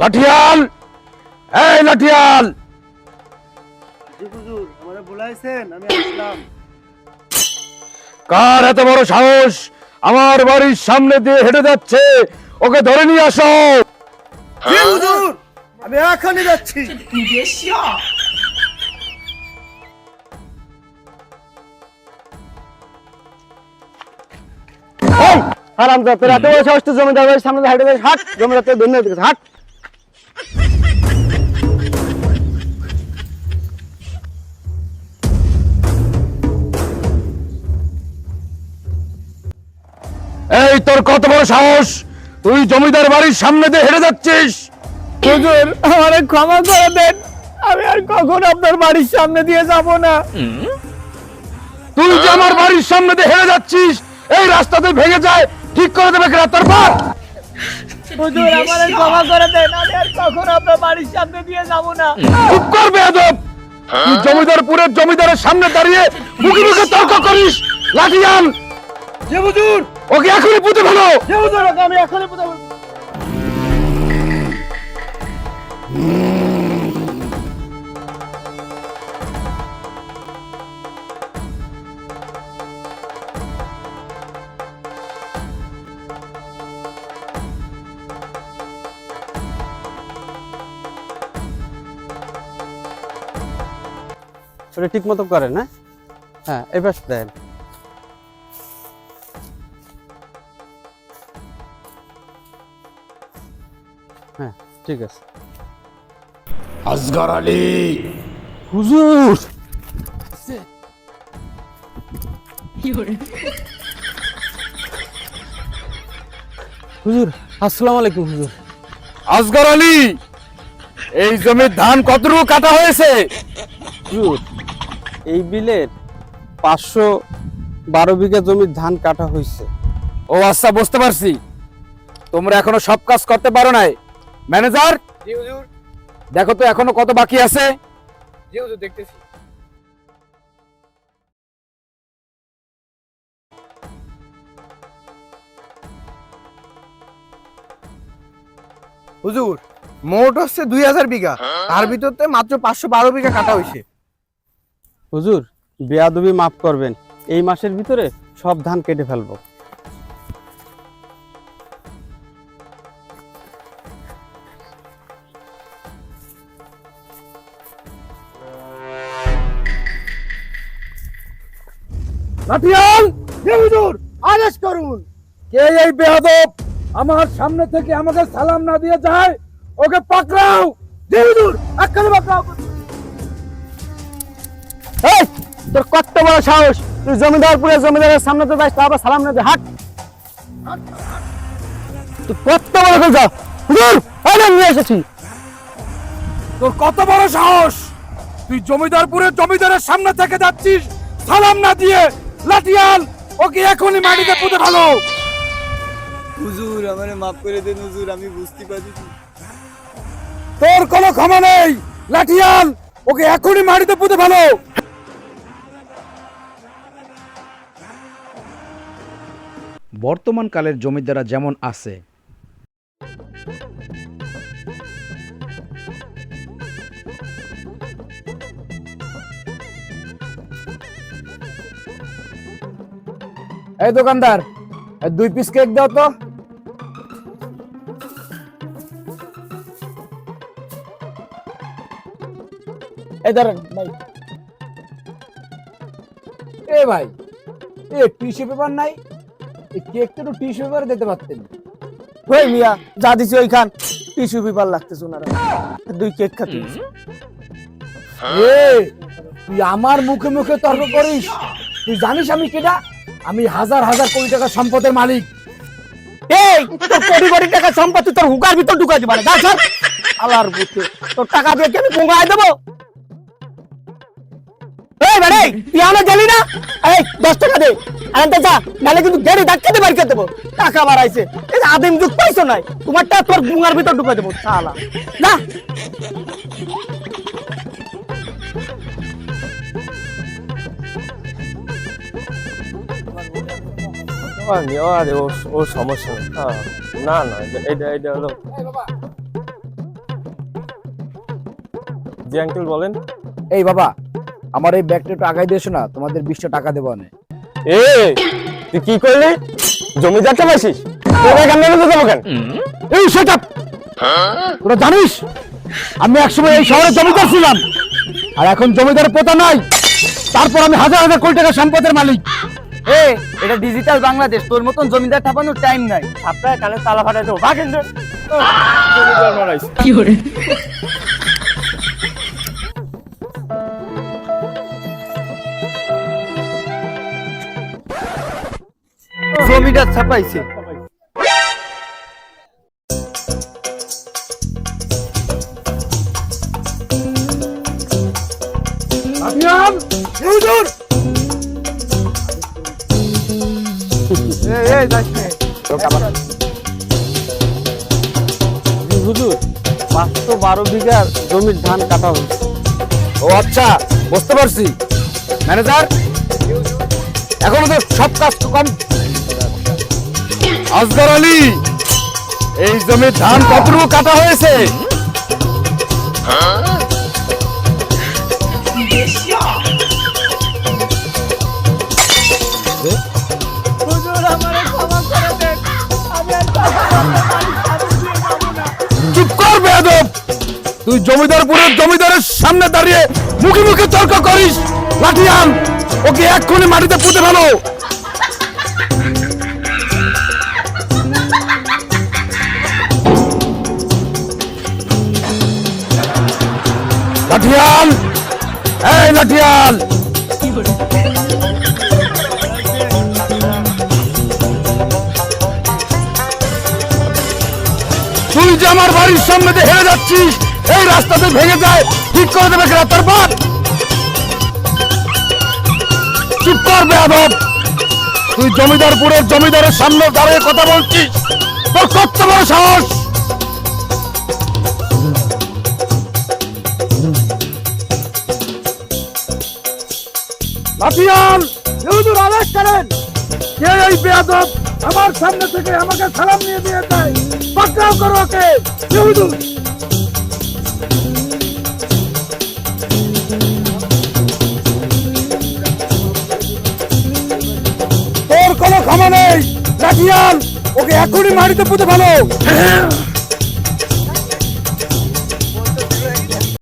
লাঠিয়াল! এই লাঠিয়াল! হুজুর আমারে বলাইছেন আমি আসলাম। কার এত বড় সাহস? আমার বাড়ির সামনে দিয়ে হেঁটে যাচ্ছে। ওকে ধরে নিয়ে আসো। হুজুর আমি এখনই যাচ্ছি। হারাম তোর বড় সাহস তো জমিদার বাড়ির সামনে হাঁটে হাট। জমিদার তোর ধন্য দিকে হাট। এই তোর কত বড় সাহস? তুই জমিদার বাড়ির সামনে দিয়ে হেঁটে যাচ্ছিস। হুজুর আমারে ক্ষমা করে দেন। আমি আর কখন আপনার বাড়ির সামনে দিয়ে যাব না। তুই যে আমার বাড়ির সামনে দিয়ে হেঁটে যাচ্ছিস এই রাস্তাতে ভেঙে যায় ঠিক করে দেবে কেনা তোর বাপ? হুজুর আমারে ক্ষমা করে দেন। আমি আর কখন আপনার বাড়ির সামনে দিয়ে যাব না। চুপ কর বেয়াদব। তুই জমিদারপুরের জমিদারের সামনে দাঁড়িয়ে মুখে মুখে তর্ক করিস। লাঠিয়ান জি হুজুর ওকে এখনই পুঁতে ফেলো। আমি এখনই বুঝাবো ওটা ঠিক মতো করেন হ্যাঁ হ্যাঁ পাশ দেন। ঠিক আছে। আসগর আলী। হুজুর! হুজুর আসসালামু আলাইকুম হুজুর। আসগর আলী এই জমির ধান কতটুকু কাটা হয়েছে? হুজুর এই বিলের পাঁচশো বারো বিঘা জমির ধান কাটা হয়েছে। ও আচ্ছা বুঝতে পারছি। তোমরা এখনও সব কাজ করতে পারো নাই? ম্যানেজার জি হুজুর। দেখো তো এখনও কত বাকি আছে? জি হুজুর দেখতেছি। হুজুর মোট হচ্ছে দুই হাজার বিঘা। তার ভিতরতে মাত্র পাঁচশো বারো বিঘা কাটা হয়েছে। হুজুর বেয়াদবি মাফ করবেন। এই মাসের ভিতরে সব ধান কেটে ফেলব। লাঠিয়াল হুজুর আদেশ করুন। কে এই বেয়াদব? আমার সামনে থেকে আমাকে সালাম না দিয়ে যায়? ওকে পাকড়াও! জি হুজুর এক্ষুনি বাঁকাও এই তোর কত বড় সাহস? তুই জমিদারপুরের জমিদারের সামনে তো যাস তা আবার সালাম না দে হাট। তুই কত বড় কথা হুজুর আরে নিয়ে এসেছি। তোর কত বড় সাহস? তুই জমিদারপুরের জমিদারের সামনে থেকে যাচ্ছিস সালাম না দিয়ে লাঠিয়াল ওকে এখনই মাটিতে পুঁতে ভালো হুজুর আমারে মাফ করে দেন হুজুর আমি বুঝতে পারি তোর কোনো ক্ষমা নেই লাঠিয়াল ওকে এখনই মাটিতে পুঁতে ভালো বর্তমান কালের জমিদাররা যেমন আছে এই দোকানদার দুই পিস কেক দাও তো। এই ধরেন ভাই। এ ভাই এ টিস্যু পেপার নাই। এই কেকটা একটু টিস্যু পেপারে দিতে পারতেন। ওই মিয়া যা দিছি ওইখান টিস্যু পেপার লাগতেছে ওনারা। দুই কেক খাতে। এ তুই আমার মুখে মুখে তর্ক করিস? তুই জানিস আমি কেটা আমি হাজার হাজার কোটি টাকা সম্পদের মালিক। এই, তোর কোটি কোটি টাকা সম্পত্তি তোর হুকার ভিতর ঢুকাই দিবা না স্যার আলার বুতে তোর টাকা দিয়ে কি আমি পোঙ্গায় দেবো? এই বাড়ি, তুই আমার না? এই, দশ টাকা দে। আনতে যা নাহলে কিন্তু গেড়ি ধাক্কা দিয়ে বাড়ি দেবো। টাকা বাড়াইছে। এই যে আদিম যুগ পাইছো নাই, তোমারটা তোর গুঙ্গার ভিতর ঢুকাই দেবো, শালা। না ও সমস্যা নেই। না না এটা এটা হলো জি আঙ্কেল বলেন। এই বাবা আমার এই ব্যাগটা একটু আগাই দিয়েছ না? তোমাদের বিশটা টাকা দেবো না এ তুই কি করলি? জমিদার চাপাইছিস তোর এখান থেকে তো কেন? এই সেটা তোরা জানিস? আমি একসময় এই শহরে জমিদার ছিলাম। আর এখন জমিদার পোতা নাই। তারপর আমি হাজার হাজার কোটি টাকা সম্পদের মালিক। এ এটা ডিজিটাল বাংলাদেশ তোর মতন জমিদার ঠাপানোর টাইম নাই। আপনার কানে তালা ফাটাই দেবো। ভাগেন। জমিদার ছাপাইছে। আবিয়াম হুজুর হুজুর পাঁচশো বারো বিঘার জমির ধান কাটা হয়েছে ও আচ্ছা বুঝতে পারছি। ম্যানেজার এখনও তো সব কাজ তো কম আজগর আলী এই জমির ধান কতটুকু কাটা হয়েছে? চুপ তুই জমিদারপুরের জমিদারের সামনে দাঁড়িয়ে মুখে মুখে তর্ক করিস। লাঠি আন ওকে এক্ষুনি মাটিতে পুঁতে ফেলো। লাঠিয়াল এই লাঠিয়াল তুই যে আমার বাড়ির সামনে হেরে যাচ্ছিস এই রাস্তাতে ভেঙে যায়। ঠিক করে দেবে কেনা বাপ? চুপ কর বেয়াদব। তুই জমিদারপুরের জমিদারের সামনে দাঁড়িয়ে কথা বলছিস। তোর কত বড় সাহস? লাঠিয়াল হুজুর আদেশ করেন, কে এই বেয়াদব আমার সামনে থেকে আমাকে সালাম নিয়ে দিয়ে দেয় পাকড়াও করো ওকে হুজুর ক্ষমা ওকে এখনই মাটিতে পুঁতে ফেলো।